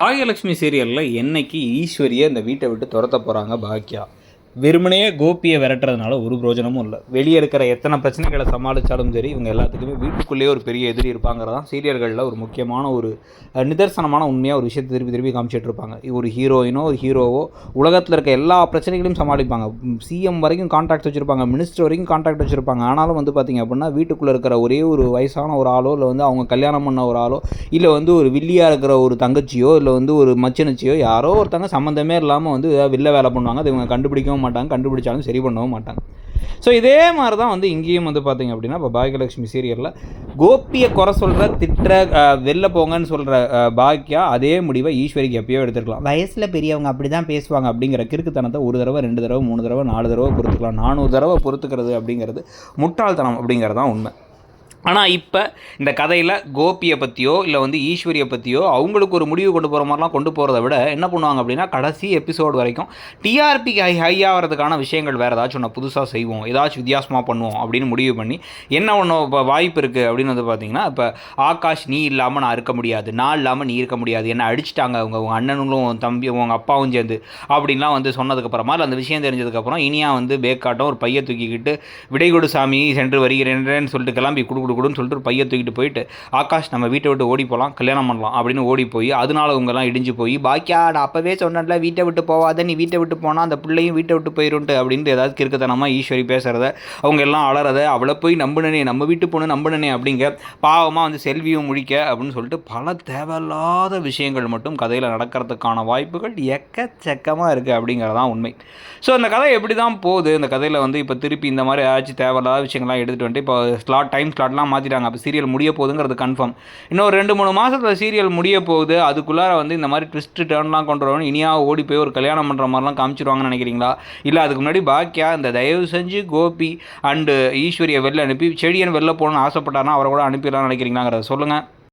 ஆயலக்ஷ்மி சீரியலில் என்னைக்கு ஈஸ்வரியை இந்த வீட்டை விட்டு துரத்த போகிறாங்க பாக்கியா வெறுமனே கோபியை விரட்டுறதுனால ஒரு பிரோஜனமும் இல்லை. வெளியே இருக்கிற எத்தனை பிரச்சனைகளை சமாளித்தாலும் சரி இவங்க எல்லாத்துக்குமே வீட்டுக்குள்ளேயே ஒரு பெரிய எதிரி இருப்பாங்கிறதான் சீரியல்களில் ஒரு முக்கியமான ஒரு நிதர்சனமான உண்மையாக ஒரு விஷயத்தை திருப்பி திருப்பி காமிச்சிட்டு இருப்பாங்க. ஒரு ஹீரோயினோ ஒரு ஹீரோவோ உலகத்தில் இருக்க எல்லா பிரச்சனைகளையும் சமாளிப்பாங்க. சிஎம் வரைக்கும் கான்டாக்ட் வச்சுருப்பாங்க மினிஸ்டர் வரைக்கும் கான்டாக்ட் வச்சுருப்பாங்க. ஆனாலும் வந்து பார்த்திங்க அப்படின்னா வீட்டுக்குள்ளே இருக்கிற ஒரே ஒரு வயசான ஒரு ஆளோ இல்லை வந்து அவங்க கல்யாணம் பண்ண ஒரு ஆளோ இல்லை வந்து ஒரு வில்லியாக இருக்கிற ஒரு தங்கச்சியோ இல்லை வந்து ஒரு மச்சினச்சியோ யாரோ ஒருத்தங்க சம்மந்தமே இல்லாமல் வந்து ஏதாவது வில்ல வேலை பண்ணுவாங்க. அது இவங்க கண்டுபிடிக்கவும் மாட்டாங்க கண்டுபிடிச்சாலும் சரி பண்ணவும் மாட்டாங்க. ஸோ இதே மாதிரி தான் வந்து இங்கேயும் வந்து பார்த்தீங்க அப்படின்னா இப்போ பாக்கியலட்சுமி சீரியலில் கோபியை குறை சொல்கிற திட்டுற வெளில போங்கன்னு சொல்கிற பாக்கியா அதே முடிவை ஈஸ்வரிக்கு எப்பயோ எடுத்துருக்கலாம். வயசில் பெரியவங்க அப்படி தான் பேசுவாங்க அப்படிங்கிற கிறுக்குத்தனத்தை ஒரு தடவை ரெண்டு தடவை மூணு தடவை நாலு தடவை பொறுத்துக்கலாம். நானூறு தடவை பொறுத்துக்கிறது அப்படிங்கிறது முட்டாள்தனம் அப்படிங்கிறது தான் உண்மை. ஆனால் இப்போ இந்த கதையில் கோபியை பற்றியோ இல்லை வந்து ஈஸ்வரியை பற்றியோ அவங்களுக்கு ஒரு முடிவு கொண்டு போகிற மாதிரிலாம் கொண்டு போகிறத விட என்ன பண்ணுவாங்க அப்படின்னா கடைசி எபிசோடு வரைக்கும் டிஆர்பிக்கு ஹை ஹை ஆகிறதுக்கான விஷயங்கள் வேறு ஏதாச்சும் ஒன்று புதுசாக செய்வோம் ஏதாச்சும் வித்தியாசமாக பண்ணுவோம் அப்படின்னு முடிவு பண்ணி என்ன ஒன்று இப்போ வாய்ப்பு இருக்குது அப்படின்னு வந்து பார்த்தீங்கன்னா இப்போ ஆகாஷ் நீ இல்லாமல் நான் இருக்க முடியாது நான் இல்லாமல் நீ இருக்க முடியாது என்ன அடிச்சிட்டாங்க அவங்க உங்கள் அண்ணனுங்களும் உன் தம்பி உங்கள் அப்பாவும் சேர்ந்து அப்படின்லாம் வந்து சொன்னதுக்கப்புறமா இல்லை அந்த விஷயம் தெரிஞ்சதுக்கப்புறம் இனியா வந்து பேக்காட்டம் ஒரு பையை தூக்கிக்கிட்டு விடைகுடு சாமி சென்று வருகிறேன்னு சொல்லிட்டு கிளம்பி கொடுக்கணும் குடு சொல்லிட்டு ஒரு தூக்கிட்டு போயிட்டு ஆகாஷ் நம்ம வீட்டை விட்டு ஓடி போகலாம் கல்யாணம் பண்ணலாம் அப்படின்னு ஓடி போய் அதனால உங்கெல்லாம் இடிஞ்சு போய் பாக்கியா அப்போவே சொன்னல வீட்டை விட்டு போவாத நீ வீட்டை விட்டு போனால் அந்த பிள்ளையும் வீட்டை விட்டு போயிருன்ட்டு அப்படின்ட்டு ஏதாவது கிறுக்கத்தனமாக ஈஸ்வரி பேசுகிறத அவங்க எல்லாம் அலறத அவளை போய் நம்பினனே நம்ம வீட்டு பொண்ணு நம்பினனே அப்படிங்க பாவமாக வந்து செல்வியும் முடிக்க அப்படின்னு சொல்லிட்டு பல தேவையில்லாத விஷயங்கள் மட்டும் கதையில் நடக்கிறதுக்கான வாய்ப்புகள் எக்கச்சக்கமாக இருக்குது அப்படிங்கிறதான் உண்மை. ஸோ அந்த கதை எப்படி தான் போகுது? இந்த கதையில் வந்து இப்போ திருப்பி இந்த மாதிரி ஏதாச்சும் தேவையில்லாத விஷயங்கள்லாம் எடுத்துகிட்டு வந்துட்டு இப்போ ஸ்லாட் டைம் ஸ்லாட்லாம் மாற்றிட்டாங்க அப்போ சீரியல் முடிய போகுதுங்கிறது கன்ஃபார்ம் இன்னும் ரெண்டு மூணு மாதத்தில் சீரியல் முடிய போகுது. அதுக்குள்ளார வந்து இந்த மாதிரி ட்விஸ்ட் டேர்ன்லாம் கொண்டு வரணும் இனியாக ஓடி போய் ஒரு கல்யாணம் பண்ணுற மாதிரிலாம் காமிச்சிருவாங்கன்னு நினைக்கிறீங்களா? இல்லை அதுக்கு முன்னாடி பாக்கியா இந்த தயவு செஞ்சு கோபி அண்டு ஈஸ்வரியை வெளில அனுப்பி செடியன் வெளில போகணும்னு ஆசைப்பட்டாருன்னா அவரை கூட அனுப்பிடலாம்னு நினைக்கிறீங்களாங்கிறத சொல்லுங்கள்